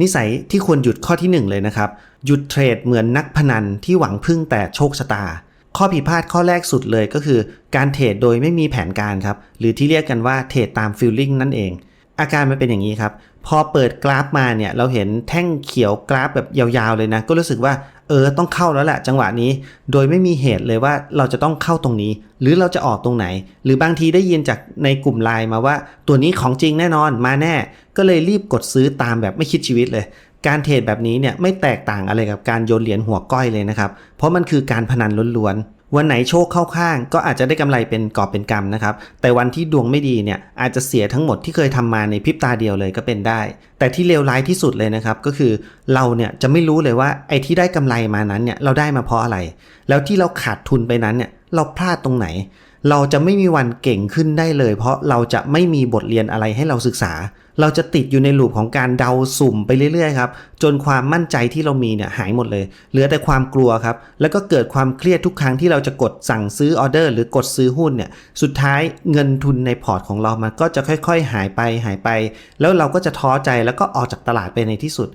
นิสัยที่ควรหยุดข้อที่หนึ่งเลยนะครับ หยุดเทรดเหมือนนักพนันที่หวังพึ่งแต่โชคชะตา ข้อผิดพลาดข้อแรกสุดเลยก็คือ การเทรดโดยไม่มีแผนการครับ หรือที่เรียกกันว่าเทรดตามฟิลลิ่งนั่นเอง อาการมันเป็นอย่างนี้ครับ พอเปิดกราฟมาเนี่ยเราเห็นแท่งเขียวกราฟแบบยาวๆเลยนะ ก็รู้สึกว่าเออต้องเข้าแล้วแหละจังหวะนี้ โดยไม่มีเหตุเลยว่าเราจะต้องเข้าตรงนี้ หรือเราจะออกตรงไหน หรือบางทีได้ยินจากในกลุ่มไลน์มาว่า ตัวนี้ของจริงแน่นอนมาแน่ ก็เลยรีบกดซื้อตามแบบไม่คิดชีวิตเลย การเทรดแบบนี้เนี่ยไม่แตกต่างอะไรกับการโยนเหรียญหัวก้อยเลยนะครับ เพราะมันคือการพนันล้วนๆ วันไหนโชคเข้าข้าง ก็อาจจะได้กำไรเป็นกอบเป็นกำนะครับ แต่วันที่ดวงไม่ดีเนี่ยอาจจะเสียทั้งหมดที่เคยทำมาในพริบตาเดียวเลยก็เป็นได้ แต่ที่เลวร้ายที่สุดเลยนะครับก็คือเราเนี่ยจะไม่รู้เลยว่าไอ้ที่ได้กำไรมานั้นเนี่ยเราได้มาเพราะอะไร แล้วที่เราขาดทุนไปนั้นเนี่ย เราพลาดตรงไหน เราจะไม่มีวันเก่งขึ้นได้เลย เพราะเราจะไม่มีบทเรียนอะไรให้เราศึกษา เราจะติดอยู่ในลูปของการเดาสุ่มไปเรื่อยๆครับ จนความมั่นใจที่เรามีเนี่ยหายหมดเลย เหลือแต่ความกลัวครับ แล้วก็เกิดความเครียดทุกครั้งที่เราจะกดสั่งซื้อออเดอร์ หรือกดซื้อหุ้นเนี่ย สุดท้ายเงินทุนในพอร์ตของเรามันก็จะค่อย ๆ หายไปหายไป แล้วเราก็จะท้อใจแล้วก็ออกจากตลาดไปในที่สุด